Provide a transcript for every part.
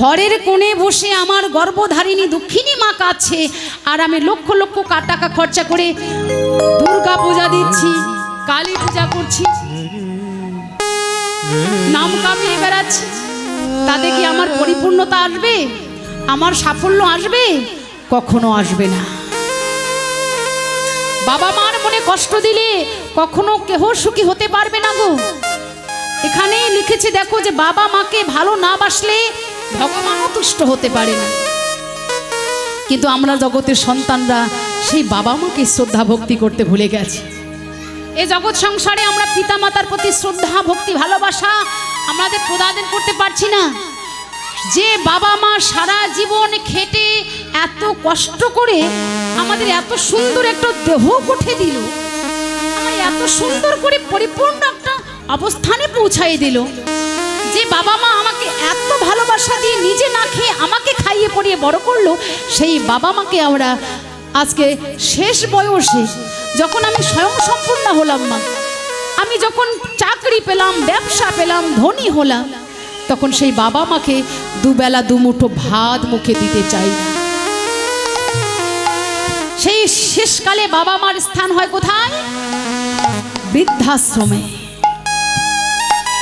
ঘরের কোণে বসে আমার গর্ভধারিণী দুঃখিনী মা কাছে আর আমি লক্ষ লক্ষ টাকা খরচা করে দুর্গা পূজা দিচ্ছি, কালী পূজা করছি। নাম কামিয়ে বেড়াচ্ছি। তাতে কি আমার পরিপূর্ণতা আসবে? আমার সাফল্য আসবে? কখনো আসবে না। বাবা মার মনে কষ্ট দিলে কখনো কেহ সুখী হতে পারবে না গো। এখানে লিখেছে, দেখো যে বাবা মাকে ভালো না বাসলে ভগবানও তুষ্ট হতে পারে না। কিন্তু আমরা জগতের সন্তানরা সেই বাবা মাকে শ্রদ্ধা ভক্তি করতে ভুলে গেছি। এ জগৎ সংসারে আমরা পিতামাতার প্রতি শ্রদ্ধা, ভক্তি, ভালোবাসা আমাদের প্রদান করতে পারছি না। যে বাবা মা সারা জীবন খেটে এত কষ্ট করে আমাদের এত সুন্দর একটা দেহ গঠে দিল এত সুন্দর করে পরিপূর্ণ একটা অবস্থানে পৌঁছাই দিল যে বাবা মা আমাকে এত ভালোবাসা দিয়ে নিজে না খেয়ে আমাকে খাইয়ে পড়িয়ে বড় করল, সেই বাবা মাকে আমরা আজকে শেষ বয়সে যখন আমি স্বয়ং সম্পূর্ণ হলাম মা, আমি যখন চাকরি পেলাম, ব্যবসা পেলাম, ধনী হলাম, তখন সেই বাবা মাকে দুবেলা দুমুঠো ভাত মুখে দিতে চাই সেই শেষকালে বাবা মার স্থান হয় কোথায়? বৃদ্ধাশ্রমে।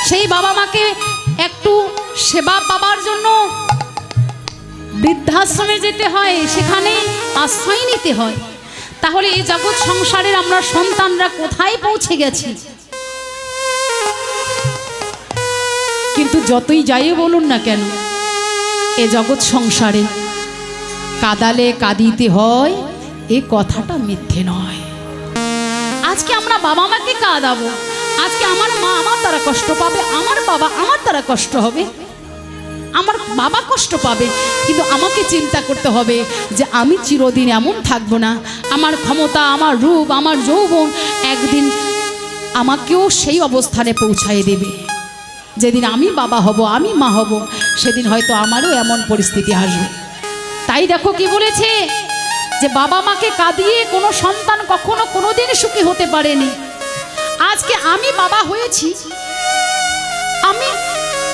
সেই বাবা মাকে একটু সেবা পাবার জন্য বৃদ্ধাশ্রমে যেতে হয়, সেখানে আশ্রয় নিতে হয়। তাহলে এই জগৎ সংসারের আমরা সন্তানরা কোথায় পৌঁছে গেছি? কিন্তু যতই যাই বলুন না কেন, এ জগৎ সংসারে কাদালে কাঁদিতে হয়, এ কথাটা মিথ্যে নয়। আজকে আমরা বাবা মাকে কাঁদাবো আজকে আমার মা আমার দ্বারা কষ্ট পাবে, আমার বাবা আমার দ্বারা কষ্ট হবে। আমার বাবা কষ্ট পাবে, কিন্তু আমাকে চিন্তা করতে হবে যে আমি চিরদিন এমন থাকব না। আমার ক্ষমতা, আমার রূপ, আমার যৌবন একদিন আমাকেও সেই অবস্থানে পৌঁছায় দেবে। যেদিন আমি বাবা হব, আমি মা হব, সেদিন হয়তো আমারও এমন পরিস্থিতি আসবে। তাই দেখো কি বলেছে? যে বাবা মাকে কাঁদিয়ে কোনো সন্তান কখনো কোনোদিন সুখী হতে পারেনি। আজকে আমি বাবা হয়েছি। আমি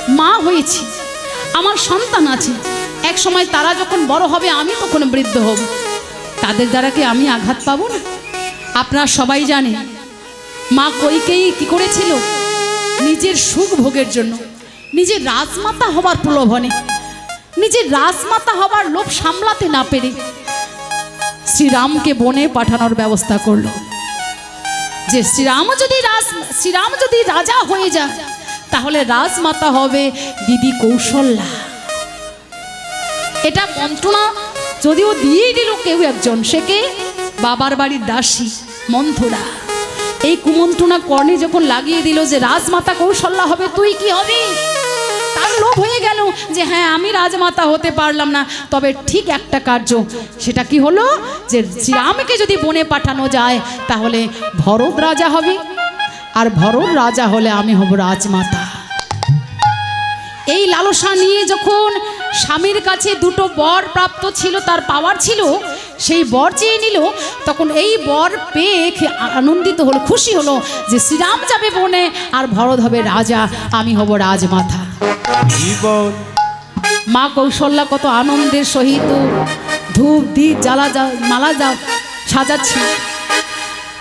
মা হয়েছি। আমার সন্তান আছে। এক সময় তারা যখন বড় হবে, আমি তখন বৃদ্ধ হব। তাদের দ্বারা কি আমি আঘাত পাবো না? আপনারা সবাই জানে মা কইকেই কি করেছিল? নিজের সুখ ভোগের জন্য। নিজের রাজমাতা হবার প্রলোভনে। নিজের রাজমাতা হবার লোভ সামলাতে না পেরে শ্রীরামকে বনে পাঠানোর ব্যবস্থা করল। যে শ্রীরাম যদি রাজ, শ্রীরাম যদি রাজা হয়ে যায়, তাহলে রাজমাতা হবে দিদি কৌশল্যা। এটা মন্ত্রণা যদিও দিয়ে দিল কেউ একজন, সে কে? বাবার বাড়ির দাসী মন্থরা। এই কুমন্ত্রণা কর্ণে যখন লাগিয়ে দিল যে রাজমাতা কৌশল্যা হবে, তুই কি হবি? তার লোভ হয়ে গেল যে হ্যাঁ আমি রাজমাতা হতে পারলাম না। তবে ঠিক একটা কার্য, সেটা কি হলো? যে শ্রীরামকে যদি বনে পাঠানো যায়, তাহলে ভরত রাজা হবে। আর ভরত রাজা হলে আমি হব রাজমাতা। এই লালসা নিয়ে যখন স্বামীর কাছে দুটো বর প্রাপ্ত ছিল, তার পাওয়ার ছিল সেই বর চেয়ে নিল। তখন এই বর পেয়ে আনন্দিত হলো খুশি হলো যে শ্রীরাম যাবে বনে আর ভরত হবে রাজা আমি হব রাজমাথা মা কৌশল্যা কত আনন্দের সহিত ধূপ দ্বীপ জ্বালা যা- মালা যা সাজাচ্ছে।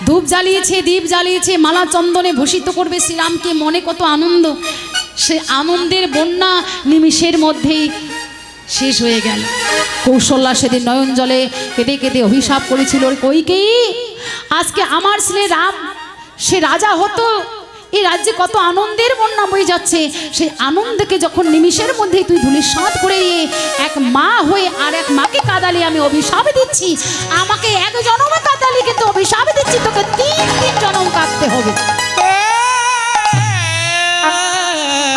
ধূপ জ্বালিয়েছে দ্বীপ জ্বালিয়েছে মালা চন্দনে ভূষিত করবে শ্রীরামকে। মনে কত আনন্দ। সে আনন্দের বন্যা নিমিষের মধ্যেই শেষ হয়ে গেল। কৌশল্যা সেদিন নয়ন জলে কেঁদে কেঁদে অভিশাপ করেছিল, ওর কইকেই আজকে আমার ছেলে রাম, সে রাজা হতো এই রাজ্যে কত আনন্দের বন্যা বয়ে যাচ্ছে। সেই আনন্দকে যখন নিমিষের মধ্যেই তুই ধুলির সাঁত করে এক মা হয়ে আর এক মাকে কাদালি আমি অভিশাপ দিচ্ছি। আমাকে এক জনমে কাদালি কিন্তু অভিশাপ দিচ্ছি, তোকে তিন তিন জনম কাঁদতে হবে।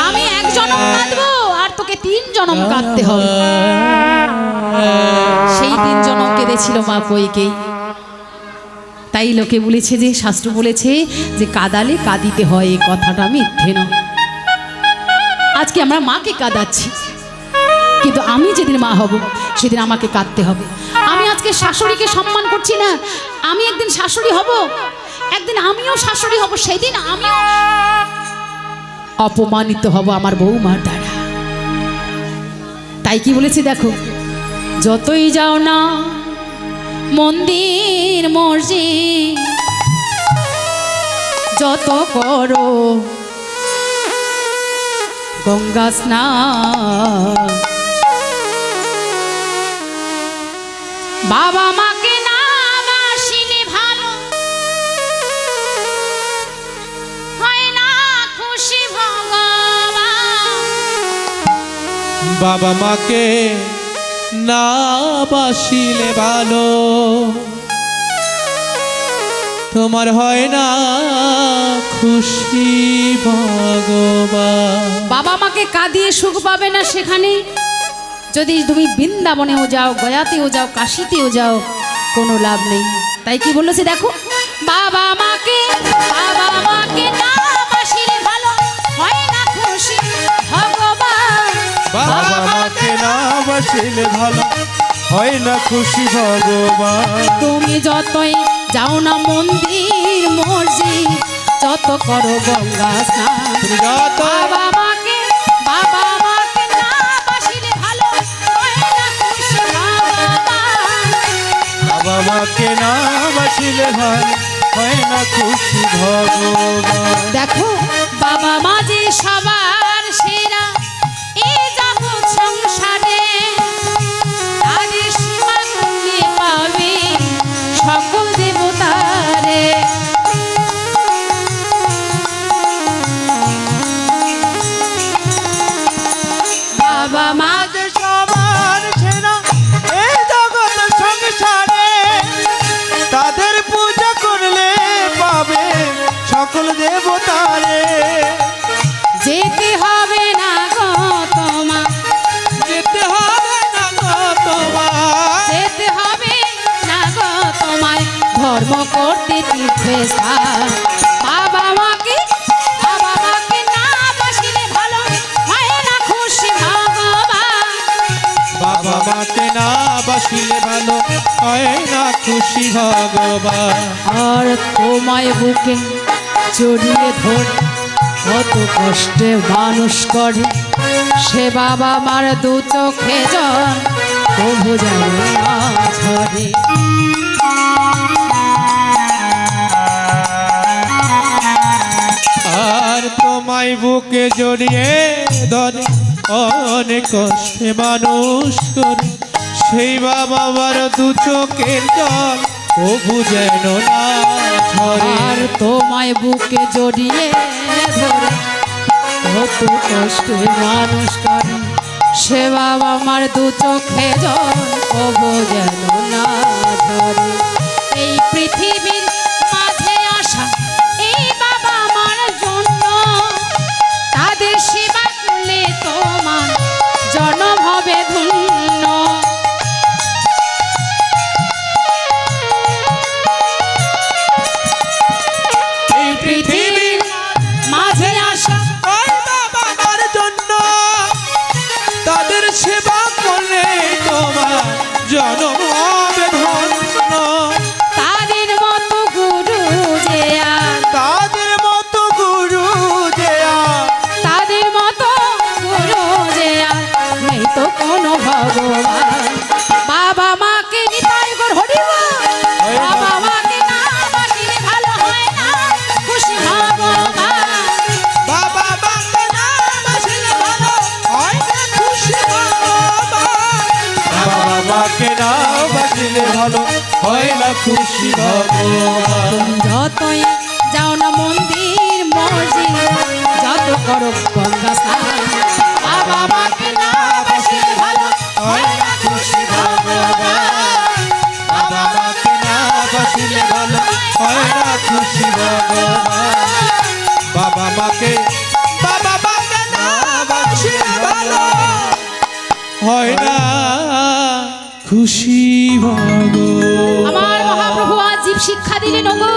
আমি এক জনম কাঁদবো আর তোকে তিন জনম কাঁদতে হবে। সেই তিন জনম কেঁদেছিল মা কইকেই তাই লোকে বলেছে যে, শাস্ত্র বলেছে যে, কাদালে কাঁদিতে হয়, এই কথাটা মিথ্যে নয়। আজকে আমরা মাকে কাঁদাচ্ছি। কিন্তু আমি যেদিন মা হব, সেদিন আমাকে কাঁদতে হবে। আমি আজকে শাশুড়িকে সম্মান করছি না। আমি একদিন শাশুড়ি হব, একদিন আমিও শাশুড়ি হব, সেদিন আমিও অপমানিত হব আমার বৌমার দ্বারা। তাই কি বলেছি দেখো? যতই যাও না, মন্দির, মসজিদ, যত করো, গঙ্গা স্নান। বাবা মাকে বাবা মাকে না বাসিলে ভালো। তোমার হয় না খুশি ভগবান। বাবা মাকে কাঁদিয়ে সুখ পাবে না সেখানে। যদি তুমি বৃন্দাবনেও যাও, গয়াতেও যাও, কাশিতেও যাও, কোনো লাভ নেই। তাই কি বলেছে দেখো? বাবা মাকে, বাবা বাবা মাকে না বাসিলে ভালো হয় না খুশি ভগবান। তুমি যতই যাও না মন্দির মসজিদ যত করো গঙ্গা স্নান। বাবা মাকে বাবা মাকে না বাসিলে ভালো হয় না খুশি ভগবান। বাবা মাকে না বাসিলে ভালো হয় না খুশি ভগবান। বাসিলে ভালো হয় না খুশি ভগবান। আর তোমায় বুকে জড়িয়ে ধর কত কষ্টে মানুষ করে। সে বাবা মার দু চোখে জল তবু না ঝরে। আর তোমায় বুকে জড়িয়ে ধরে অনেক কষ্টে মানুষ করে। সেই বাবা আমার দু চোখের জল। প্রভু যেন না আর তোমায় বুকে জড়িয়ে কত কষ্টে মানুষ করে সে বাবা আমার দু চোখে জল। ও যেন না এই পৃথিবীর বাসিলে ভালো, হয় না খুশি ভগবান যতই যাও না মন্দির, মসজিদ, যত করো গঙ্গা স্নান বাবা মাকে না বাসিলে ভালো, হয় না খুশি ভগবান হয় না খুশি আমার মহাপ্রভু আজ জীব শিক্ষা দিলেন, ওগো।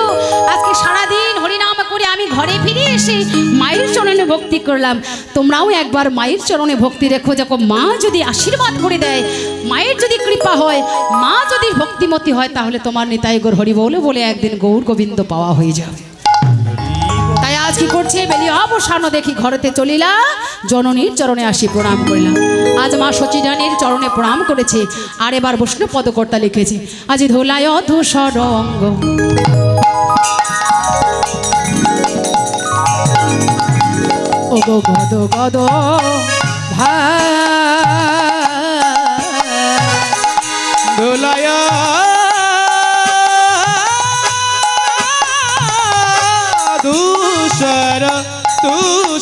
আজকে সারাদিন হরিনাম করে আমি ঘরে ফিরে এসে মায়ের চরণে ভক্তি করলাম। তোমরাও একবার মায়ের চরণে ভক্তি রেখো, দেখো, মা যদি আশীর্বাদ করে দেয়, মায়ের যদি কৃপা হয়, মা যদি ভক্তিমতী হয়, তাহলে তোমার নিতাই গৌর হরি বলে বলে একদিন গৌর গোবিন্দ পাওয়া হয়ে যাবে। আজ কি করছে? বেলি অবসান দেখি ঘরেতে চলিলা। জননীর চরণে আসি প্রণাম করিলাম। আজ মা সচিরানীর চরণে প্রণাম করেছে। আর এবার বসলে পদকর্তা লিখেছে। আজ ধোলায় ধূসর অঙ্গ। ও ভাই।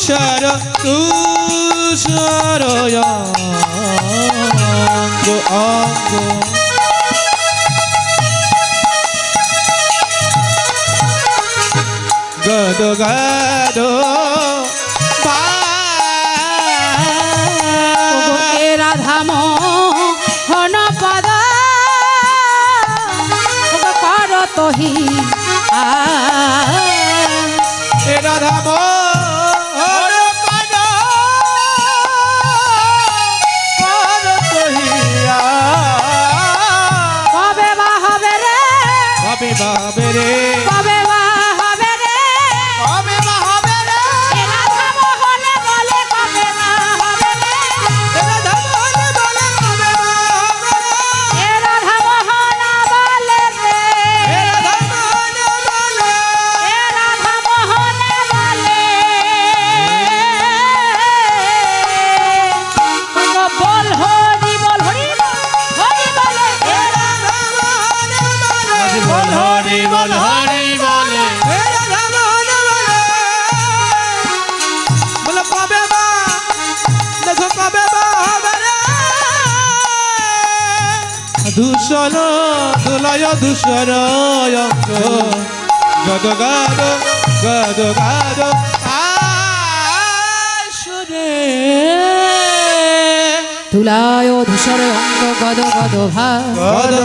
তুষার তুষার অঙ্গ অঙ্গ। গদ গদ এ পদ। কর তহি। আ দূষণ দুলয় দূষণ অঙ্গ গদ গদ গদ গদ তুলায় ধূসর অঙ্গ গদ গদ ভা গদ